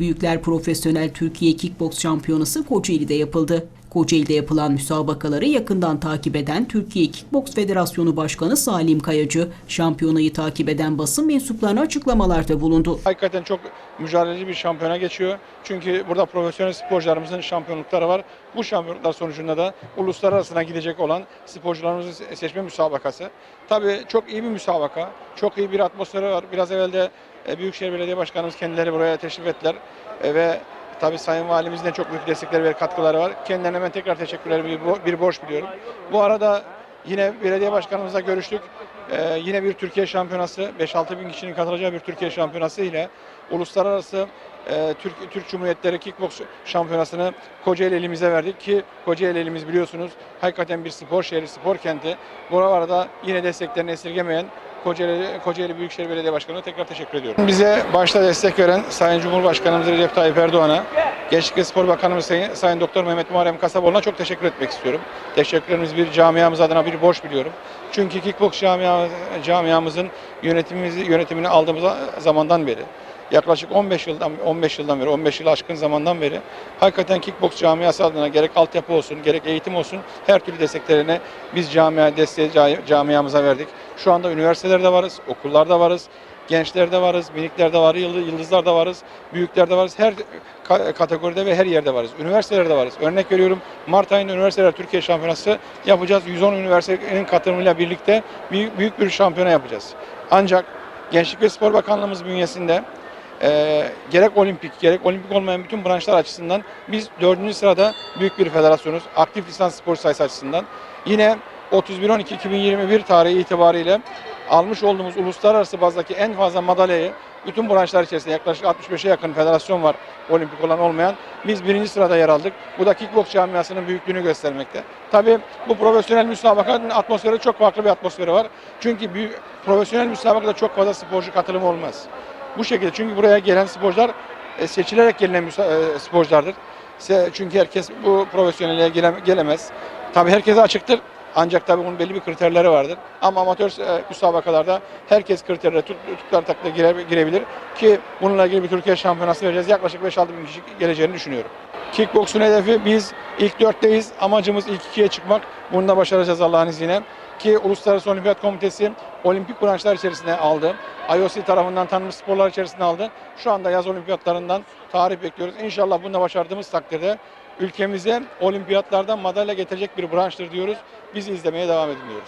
Büyükler Profesyonel Türkiye Kickboks Şampiyonası Kocaeli'de yapıldı. Kocaeli'de yapılan müsabakaları yakından takip eden Türkiye Kickboks Federasyonu Başkanı Salim Kayacı, şampiyonayı takip eden basın mensuplarına açıklamalarda bulundu. Hakikaten çok mücadeleci bir şampiyona geçiyor. Çünkü burada profesyonel sporcularımızın şampiyonlukları var. Bu şampiyonluklar sonucunda da uluslararasına gidecek olan sporcularımızı seçme müsabakası. Tabii çok iyi bir müsabaka. Çok iyi bir atmosferi var. Biraz evvel de e, Büyükşehir Belediye Başkanımız kendileri buraya teşrif ettiler. E, Ve tabii Sayın Valimizin de çok büyük destekleri ve katkıları var. Kendilerine ben tekrar teşekkürler bir, bir borç biliyorum. Bu arada yine belediye başkanımızla görüştük. Ee, yine bir Türkiye şampiyonası, 5-6 bin kişinin katılacağı bir Türkiye şampiyonası ile uluslararası e, Türk, Türk Cumhuriyetleri Kickboks şampiyonasını Kocaeli elimize verdik ki Kocaeli elimiz biliyorsunuz hakikaten bir spor şehri, spor kenti. Bu arada yine desteklerini esirgemeyen Kocaeli, Kocaeli Büyükşehir Belediye Başkanı'na tekrar teşekkür ediyorum. Bize başta destek veren Sayın Cumhurbaşkanımız Recep Tayyip Erdoğan'a, Gençlik ve Spor Bakanımız Sayın, Sayın Doktor Mehmet Muharrem Kasaboğlu'na çok teşekkür etmek istiyorum. Teşekkürlerimiz bir camiamız adına bir borç biliyorum. Çünkü kickboks camia, camiamızın yönetimimizi, yönetimini aldığımız zamandan beri yaklaşık 15 yıldan 15 yıldan beri 15 yıl aşkın zamandan beri hakikaten kickboks camiası adına gerek altyapı olsun gerek eğitim olsun her türlü desteklerini biz camia desteği ca- camiamıza verdik. Şu anda üniversitelerde varız, okullarda varız, gençlerde varız, miniklerde var, yıldız- yıldızlarda varız, büyüklerde varız. Her ka- kategoride ve her yerde varız. Üniversitelerde varız. Örnek veriyorum Mart ayında Üniversiteler Türkiye Şampiyonası yapacağız. 110 üniversitenin katılımıyla birlikte büyük bir şampiyona yapacağız. Ancak Gençlik ve Spor Bakanlığımız bünyesinde e, gerek olimpik gerek olimpik olmayan bütün branşlar açısından biz dördüncü sırada büyük bir federasyonuz. Aktif lisans spor sayısı açısından. Yine 31-12-2021 tarihi itibariyle almış olduğumuz uluslararası bazdaki en fazla madalyayı bütün branşlar içerisinde yaklaşık 65'e yakın federasyon var olimpik olan olmayan. Biz birinci sırada yer aldık. Bu da kickboks camiasının büyüklüğünü göstermekte. Tabii bu profesyonel müsabakanın atmosferi çok farklı bir atmosferi var. Çünkü büyük, profesyonel müsabakada çok fazla sporcu katılımı olmaz. Bu şekilde çünkü buraya gelen sporcular e, seçilerek müsa- e, sporculardır. Çünkü herkes bu profesyonelliğe gele- gelemez. Tabii herkese açıktır. Ancak tabii bunun belli bir kriterleri vardır. Ama amatör e, müsabakalarda herkes kriterlere tut, tuttukları takdirde gire- girebilir. Ki bununla ilgili bir Türkiye şampiyonası vereceğiz. Yaklaşık 5-6 bin kişi geleceğini düşünüyorum. Kickboksun hedefi biz ilk dörtteyiz. Amacımız ilk ikiye çıkmak. Bunu da başaracağız Allah'ın izniyle. Ki Uluslararası Olimpiyat Komitesi olimpik branşlar içerisine aldı. IOC tarafından tanınmış sporlar içerisine aldı. Şu anda yaz olimpiyatlarından tarih bekliyoruz. İnşallah bunu da başardığımız takdirde ülkemize olimpiyatlardan madalya getirecek bir branştır diyoruz. Bizi izlemeye devam edin diyoruz.